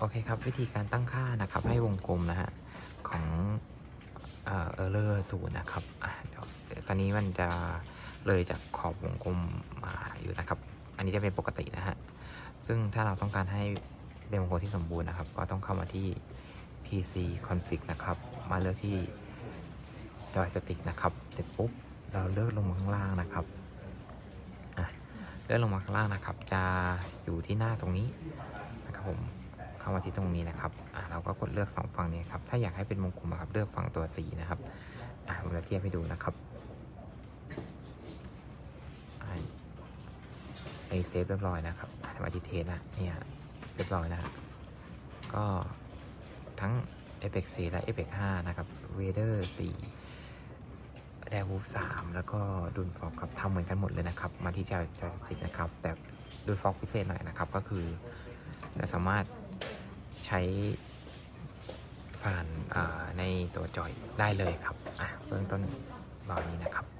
โอเคครับ วิธีการตั้งค่านะครับ ให้วงกลมนะฮะของเอ่อเออร์เลอร์ศูนย์นะครับอะเดี๋ยวตอนนี้มันจะเลยจากขอบวงกลมมาอยู่นะครับ อันนี้จะเป็นปกตินะฮะซึ่งถ้าเราต้องการให้เป็นวงกลมที่สมบูรณ์นะครับ ก็ต้องเข้ามาที่ PC config นะครับ มาเลือกที่ joystick นะครับ เสร็จปุ๊บเราเลือกลงมาข้างล่างนะครับอะเลื่อนลงมาข้างล่างนะครับ จะอยู่ที่หน้าตรงนี้นะครับผม เข้ามาที่ตรงนี้นะครับอะเราก็กดเลือกสองฝั่งนี้ครับ ถ้าอยากให้เป็นวงกลมอะครับเลือกฝั่งตัวสีนะครับอะผมจะเทียบให้ดูนะครับอันนี้เซฟเรียบร้อยนะครับมาที่เทสนะเนี่ยเรียบร้อยนะก็ทั้ง Apex 4และ Apex 5นะครับ Vader 4 d e v o l 3แล้วก็ดุนฟอกครับทำเหมือนกันหมดเลยนะครับ มาที่จอยจอยสติ๊กนะครับ แต่ดุนฟอกพิเศษหน่อยนะครับ ก็คือจะสามารถ ใช้ผ่านในตัวจอยได้เลยครับอะเบื้องต้นบานี้นะครับ